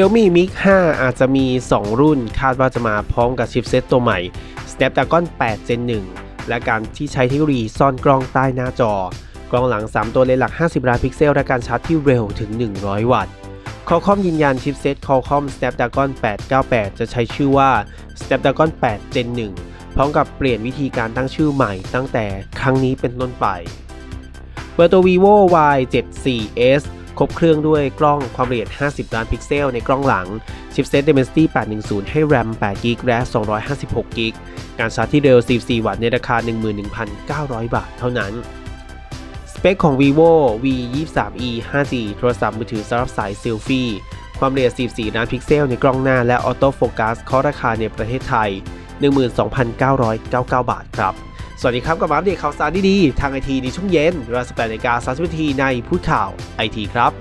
Xiaomi Mix 5 อาจจะมี 2 รุ่นคาดว่าจะมาพร้อมกับชิปเซตตัวใหม่ Snapdragon 8 Gen 1 และการที่ใช้เทคโนโลยีซ่อนกล้องใต้หน้าจอ กล้องหลัง 3 ตัวเลนส์หลัก 50 ล้านพิกเซล และการชาร์จที่เร็วถึง 100 วัตต์ Qualcomm ยืนยันชิปเซต Qualcomm Snapdragon 898 จะใช้ชื่อว่า Snapdragon 8 Gen 1 พร้อมกับเปลี่ยนวิธีการตั้งชื่อใหม่ตั้งแต่ครั้งนี้เป็นต้นไป เปิดตัว vivo y 7 4 s ครบเครื่องด้วยกล้องความละเอียด 50 ล้านพิกเซลในกล้องหลัง ชิปเซต Dimensity 810 ให้ RAM 8 g b และ256 g b การชาร์จที่เร็ว 44 วัตต์ในราคา 11,900 บาทเท่านั้น สเปคของ vivo v 2 3 e 5g โทรศัพท์มือถือสำหรับสายเซลฟี่ความละเอียด44ล้านพิกเซลในกล้องหน้าและออโต้โฟกัสเคาะราคาในประเทศไทย 12,999 บาทครับ สวัสดีครับกับมาอัปเดตข่าวสารดีๆ ทางไอทีในช่วงเย็นเวลา18นาฬิกา30นาทีในพูดข่าวไอทีครับ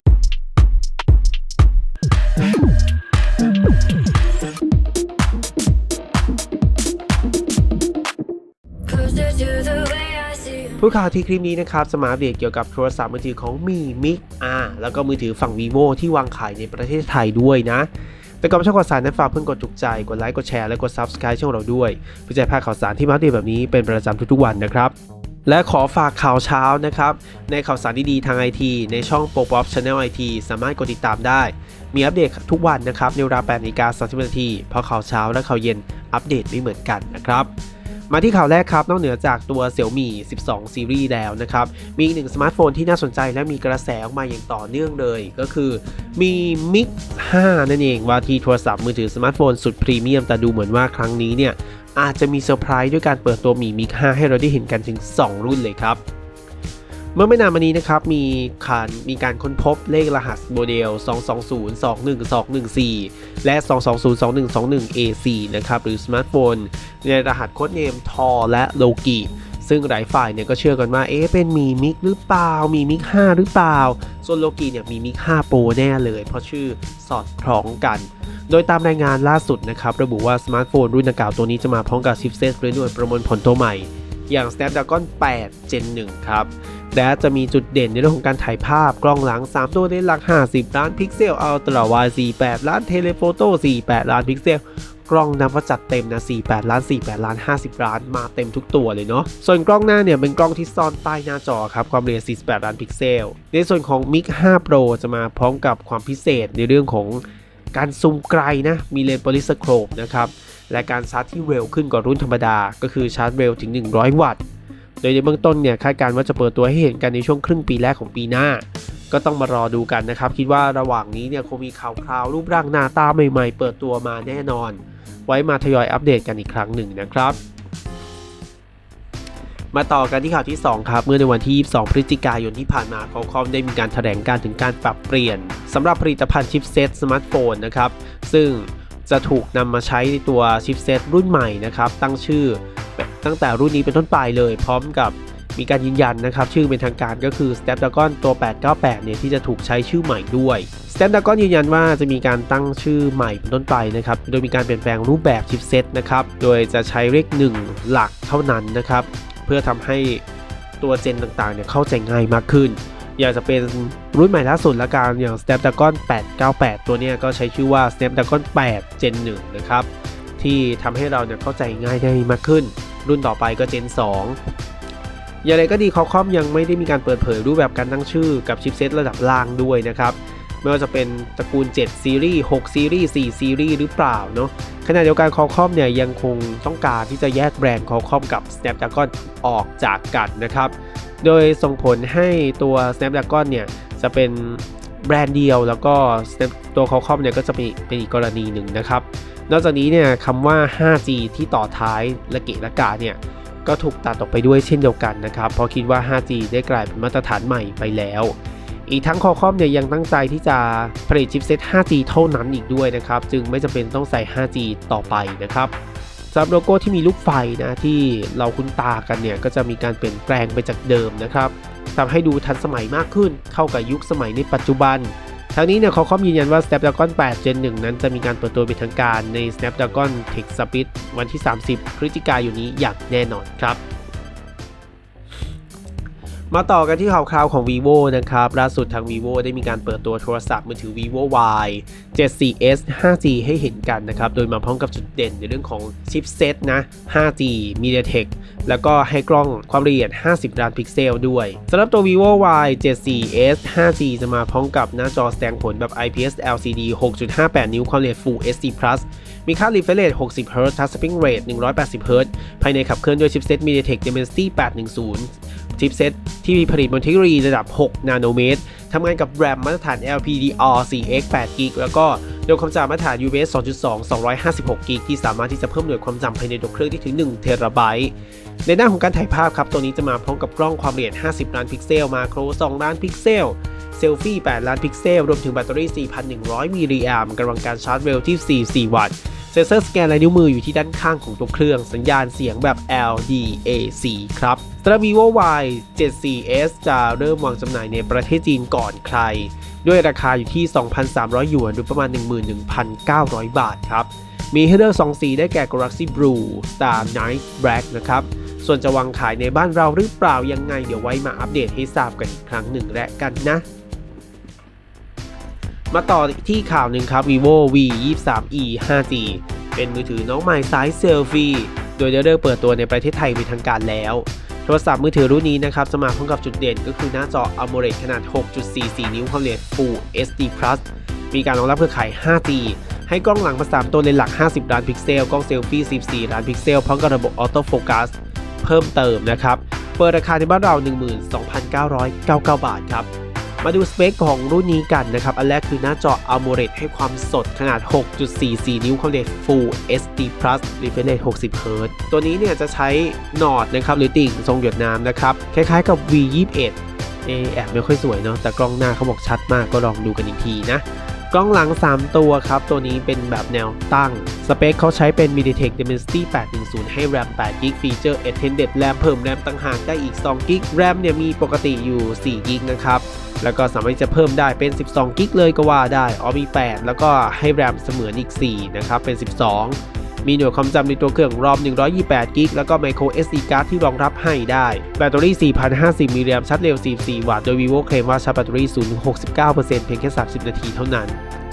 ผู้ข่าวที่คลิปนี้นะครับจะมาอัปเดตเกี่ยวกับโทรศัพท์มือถือของมีมิกอาแล้วก็มือถือฝั่ง vivo ที่วางขายในประเทศไทยด้วยนะ แต่ก่อนไปชมข่าวสารนั้นฝากเพื่อนกดถูกใจ กดไลค์ กดแชร์ และกด subscribe ช่องเราด้วยเพื่อจะพลาดข่าวสารที่มาอัปเดตแบบนี้เป็นประจำทุกๆวันนะครับและขอฝากข่าวเช้านะครับ ในข่าวสารดีๆทางไอทีในช่องโปรบ๊อปชาแนลไอทีสามารถกดติดตามได้ มีอัปเดตทุกวันนะครับในเวลา8นาฬิกา30นาทีเพราะข่าวเช้าและข่าวเย็นอัปเดตไม่เหมือนกันนะครับ มาที่ข่าวแรกครับ นอกเหนือจากตัว Xiaomi 12 series แล้วนะครับ มีอีกหนึ่งสมาร์ทโฟนที่น่าสนใจและมีกระแสออกมาอย่างต่อเนื่องเลย ก็คือมี Mix 5 นั่นเองว่าที่โทรศัพท์มือถือสมาร์ทโฟนสุดพรีเมียม แต่ดูเหมือนว่าครั้งนี้เนี่ยอาจจะมีเซอร์ไพรส์ด้วยการเปิดตัวมี Mix 5 ให้เราได้เห็นกันถึง 2 รุ่นเลยครับ เมื่อไม่นานมานี้นะครับมีการมีการค้นพบเลขรหัสโมเดล 220-21214 และ 220-2121-AC นะครับหรือสมาร์ทโฟนในรหัสโค้ดเนมทอและโลกิซึ่งหลายฝ่ายเนี่ยก็เชื่อกันว่า เอ๊ะ เป็นมีมิกหรือเปล่า มีมิก 5 หรือเปล่า ส่วนโลกิเนี่ยมีมิก 5 โปรแน่เลย เพราะชื่อสอดคล้องกัน โดยตามรายงานล่าสุดนะครับ ระบุว่าสมาร์ทโฟนรุ่นดังกล่าวตัวนี้จะมาพร้อมกับชิปเซตหรือหน่วยประมวลผลตัวใหม่ อย่าง Snapdragon 8 Gen 1 ครับ และจะมีจุดเด่นในเรื่องของการถ่ายภาพกล้องหลัง 3 ตัวเลนส์หลัก 50 ล้านพิกเซลอัลตร้าไวด์48 ล้านเทเลโฟโต้48 ล้านพิกเซลกล้องนำก็จัดเต็มนะ 48 ล้าน 48 ล้าน 50 ล้าน มาเต็มทุกตัวเลยเนาะ ส่วนกล้องหน้าเนี่ยเป็นกล้องที่ซ่อนใต้หน้าจอครับ ความละเอียด 48 ล้านพิกเซล ในส่วนของ Mix 5 Pro จะมาพร้อมกับความพิเศษในเรื่องของการซูมไกลนะ มีเลนส์โพลิสโคปนะครับ และการชาร์จที่เร็วขึ้นกว่ารุ่นธรรมดา ก็คือชาร์จเร็วถึง 100 วัตต์ โดยในเบื้องต้นเนี่ยคาดการณ์ว่าจะเปิดตัวให้เห็นกันในช่วงครึ่งปีแรกของปีหน้า ก็ต้องมารอดูกันนะครับ คิดว่าระหว่างนี้เนี่ยคงมีข่าวคราวรูปร่างหน้าตาใหม่ๆ เปิดตัวมาแน่นอน ไว้มาทยอยอัปเดตกันอีกครั้งหนึ่งนะครับมาต่อกันที่ข่าวที่ 2 ครับ เมื่อในวันที่ 22 พฤศจิกายนที่ผ่านมาคอคอมได้มีการแถลงการถึงการปรับเปลี่ยนสำหรับผลิตภัณฑ์ชิปเซตสมาร์ทโฟนนะครับ ซึ่งจะถูกนำมาใช้ในตัวชิปเซตรุ่นใหม่นะครับ ตั้งชื่อ ตั้งแต่รุ่นนี้เป็นต้นไปเลย พร้อมกับมีการยืนยันนะครับ ชื่อเป็นทางการก็คือ Snapdragon ตัว 898 เนี่ย ที่จะถูกใช้ชื่อใหม่ด้วย Snapdragon ยืนยันว่าจะมีการตั้งชื่อใหม่เป็นต้นไปนะครับ โดยมีการเปลี่ยนแปลงรูปแบบชิปเซตนะครับ โดยจะใช้เลข1 หลักเท่านั้นนะครับ เพื่อทำให้ตัวเจนต่างๆ เนี่ยเข้าใจง่ายมากขึ้น อยากจะเป็นรุ่นใหม่ล่าสุดละกันอย่าง Snapdragon 898 ตัวเนี้ยก็ใช้ชื่อว่า Snapdragon 8 Gen 1นะครับ ที่ทำให้เราเนี่ยเข้าใจง่ายได้มากขึ้น รุ่นต่อไปก็ Gen 2 อย่างไรก็ดีคอคอมยังไม่ได้มีการเปิดเผยรูปแบบการตั้งชื่อกับชิปเซตระดับล่างด้วยนะครับไม่ว่าจะเป็นตระกูล 7 ซีรีส์ 6 ซีรีส์ 4 ซีรีส์หรือเปล่าเนาะขณะเดียวกันคอคอมเนี่ยยังคงต้องการที่จะแยกแบรนด์คอคอมกับ Snapdragon ออกจากกันนะครับ โดยส่งผลให้ตัว Snapdragon เนี่ยจะเป็นแบรนด์เดียวแล้วก็ตัวคอคอมเนี่ยก็จะเป็นเป็นอีกกรณีหนึ่งนะครับ นอกจากนี้เนี่ยคำว่า 5G ที่ต่อท้ายละเกะละกาเนี่ยก็ถูกตัดออกไปด้วยเช่นเดียวกันนะครับ เพราะคิดว่า 5G ได้กลายเป็นมาตรฐานใหม่ไปแล้ว อีกทั้งคอคอมเนี่ยยังตั้งใจที่จะผลิตชิปเซต 5G เท่านั้นอีกด้วยนะครับ จึงไม่จำเป็นต้องใส่ 5G ต่อไปนะครับสำหรับโลโก้ที่มีลูกไฟนะที่เราคุ้นตากันเนี่ยก็จะมีการเปลี่ยนแปลงไปจากเดิมนะครับทำให้ดูทันสมัยมากขึ้นเข้ากับยุคสมัยในปัจจุบัน ทั้งนี้เนี่ยขอคอมยืนยันว่า Snapdragon 8 Gen 1 นั้นจะมีการเปิดตัวเป็นทางการใน Snapdragon Tech Summit วันที่ 30 พฤศจิกายนนี้อย่างแน่นอนครับ มาต่อกันที่ข่าวคราวของ vivo นะครับ ล่าสุดทาง vivo ได้มีการเปิดตัวโทรศัพท์มือถือ vivo y 74s 5g ให้เห็นกันนะครับ โดยมาพร้อมกับจุดเด่นในเรื่องของชิปเซตนะ 5g MediaTek แล้วก็ให้กล้องความละเอียด 50 ล้านพิกเซลด้วยสำหรับตัว vivo y 74s 5g จะมาพร้อมกับหน้าจอแสดงผลแบบ IPS LCD 6.58 นิ้วความละเอียด Full HD Plus มีค่า refresh rate 60 Hz touch spring rate 180 Hz ภายในขับเคลื่อนด้วยชิปเซต MediaTek Dimensity 810 ชิปเซตที่มีผลิตบนเทคโนโลยีระดับ 6 นาโนเมตรทำงานกับแรมมาตรฐาน LPDDR 4x 8 g b แล้วก็โดยความจำมาตรฐาน UFS 2.2 256 g b ที่สามารถที่จะเพิ่มหน่วยความจำภายในตัวเครื่องที่ถึง 1 เทราไบต์ในด้านของการถ่ายภาพครับ ตัวนี้จะมาพร้อมกับกล้องความละเอียด 50 ล้านพิกเซล มาโคร 2 ล้านพิกเซล เซลฟี่ 8 ล้านพิกเซล รวมถึงแบตเตอรี่ 4,100 มิลลิแอมป์กำลังการชาร์จเร็วที่ 44 วัตต์ ซ็นเซอร์สแกนลายนิ้วมืออยู่ที่ด้านข้างของตัวเครื่องสัญญาณเสียงแบบ LDAC ครับสำหรับ vivo y 74s จะเริ่มวางจำหน่ายในประเทศจีนก่อนใคร ด้วยราคาอยู่ที่ 2,300 หยวนหรือประมาณ 11,900 บาทครับ มีให้เลือก 2 สีได้แก่ Galaxy Blue Star Night Black นะครับส่วนจะวางขายในบ้านเราหรือเปล่ายังไง เดี๋ยวไว้มาอัปเดตให้ทราบกันอีกครั้งหนึ่งและกันนะ มาต่อที่ข่าวหนึ่งครับ vivo v 2 3 e 5g เป็นมือถือน้องใหม่สายเซลฟี่ โดยได้เริ่มเปิดตัวในประเทศไทยเป็นทางการแล้ว โทรศัพท์มือถือรุ่นนี้นะครับจะมาพร้อมกับจุดเด่นก็คือหน้าจอ AMOLED ขนาด 6.44 นิ้วความละเอียด Full HD Plus มีการรองรับเครือข่าย 5G ให้กล้องหลังมา3ตัวเลนหลัก 50 ล้านพิกเซล กล้องเซลฟี่ 14 ล้านพิกเซล พร้อมกับระบบออโต้โฟกัสเพิ่มเติมนะครับ เปิดราคาในบ้านเรา 12,999 บาทครับ มาดูสเปคของรุ่นนี้กันนะครับ อันแรกคือหน้าจอ AMOLED ให้ความสดขนาด 6.44 นิ้วความละเอียด Full HD Plus refresh rate 60 Hz ตัวนี้เนี่ยจะใช้หนอดนะครับหรือติ่งทรงหยดน้ำนะครับ คล้ายๆกับ V21 เอแอบไม่ค่อยสวยเนาะแต่กล้องหน้าเขาบอกชัดมากก็ลองดูกันอีกทีนะ กล้องหลัง 3 ตัวครับ ตัวนี้เป็นแบบแนวตั้ง สเปคเขาใช้เป็น MediaTek Dimensity 810 ให้ RAM 8 g b ฟีเจอร์ Extended RAM เพิ่ม RAM ต่างหากได้อีก2 g b RAM เนี่ยมีปกติอยู่4 g b นะครับ แล้วก็สามารถที่จะเพิ่มได้เป็น 12 กิกเลยก็ว่าได้อ๋อมี 8 แล้วก็ให้แรมเสมือนอีก 4 นะครับ เป็น 12 มีหน่วยความจำในตัวเครื่องรอม 128 กิก แล้วก็ micro SD card ที่รองรับให้ได้ แบตเตอรี่ 4,050 มิลลิแอมป์ชาร์จเร็ว 44 วัตต์ โดย vivo เคลมว่าชาร์จแบตเตอรี่0 69%เพียงแค่ 30 นาทีเท่านั้น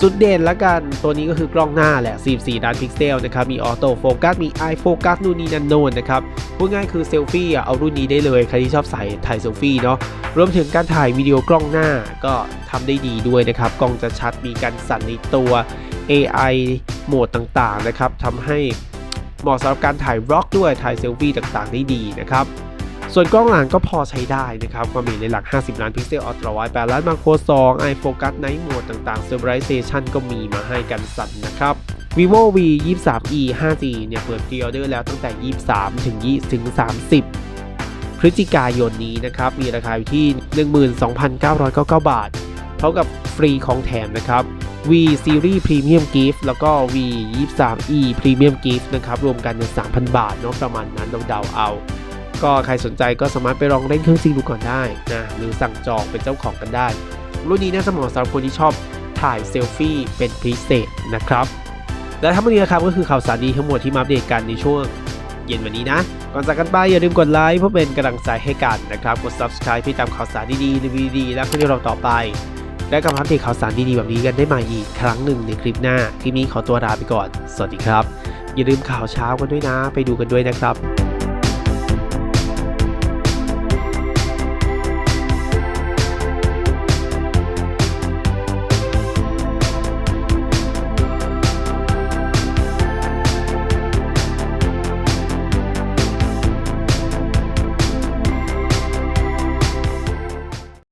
จุดเด่นละกัน ตัวนี้ก็คือกล้องหน้าแหละ 44 ล้านพิกเซลนะครับ มีออโต้โฟกัส มี i โฟกัส นู่นนี่นั่นโน่นนะครับ พูดง่ายคือเซลฟี่อะ เอารุ่นนี้ได้เลย ใครที่ชอบใส่ถ่ายเซลฟี่เนาะ รวมถึงการถ่ายวิดีโอกล้องหน้าก็ทำได้ดีด้วยนะครับ กล้องจะชัด มีการสั่นในตัว AI โหมดต่างๆนะครับทำให้เหมาะสำหรับการถ่ายบล็อกด้วย ถ่ายเซลฟี่ต่างๆได้ดีนะครับ ส่วนกล้องหลังก็พอใช้ได้นะครับความละเอีในหลัก 50 ล้านพิกเซลอัลตราไวด์8ล้านมาโคร2 i Focus Night Mode ต่างๆ Stabilization ก็มีมาให้กันสั่นนะครับ vivo v 23 e 5g เนี่ยเปิดพรีออเดอร์แล้วตั้งแต่ 23 ถึง 20 ถึง 30 พฤศจิกายนนี้นะครับ มีราคาอยู่ที่ 12,999 บาท เท่ากับฟรีของแถมนะครับ V Series Premium Gift แล้วก็ V 23 e Premium Gift นะครับ รวมกันเป็น3,000 บาทเนาะประมาณนั้นเดาเอา ก็ใครสนใจก็สามารถไปลองเล่นเครื่องจริงดูก่อนได้นะหรือสั่งจองเป็นเจ้าของกันได้ รุ่นนี้น่าจะเหมาะสำหรับคนที่ชอบถ่ายเซลฟี่เป็นพิเศษนะครับและทั้งหมดนี้นะครับก็คือข่าวสารดีทั้งหมดที่มาอัปเดตกันในช่วงเย็นวันนี้นะ ก่อนจากกันไปอย่าลืมกดไลค์เพื่อเป็นกำลังใจให้กันนะครับ กด subscribe เพื่อตามข่าวสารดีๆรีวิวดีๆ และคลิปเราต่อไป และกลับมาอัปเดตข่าวสารดีๆแบบนี้กันได้ใหม่อีกครั้งหนึ่งในคลิปหน้า คลิปนี้ขอตัวลาไปก่อน สวัสดีครับ อย่าลืมข่าวเช้ากันด้วยนะ ไปดูกันด้วยนะครับ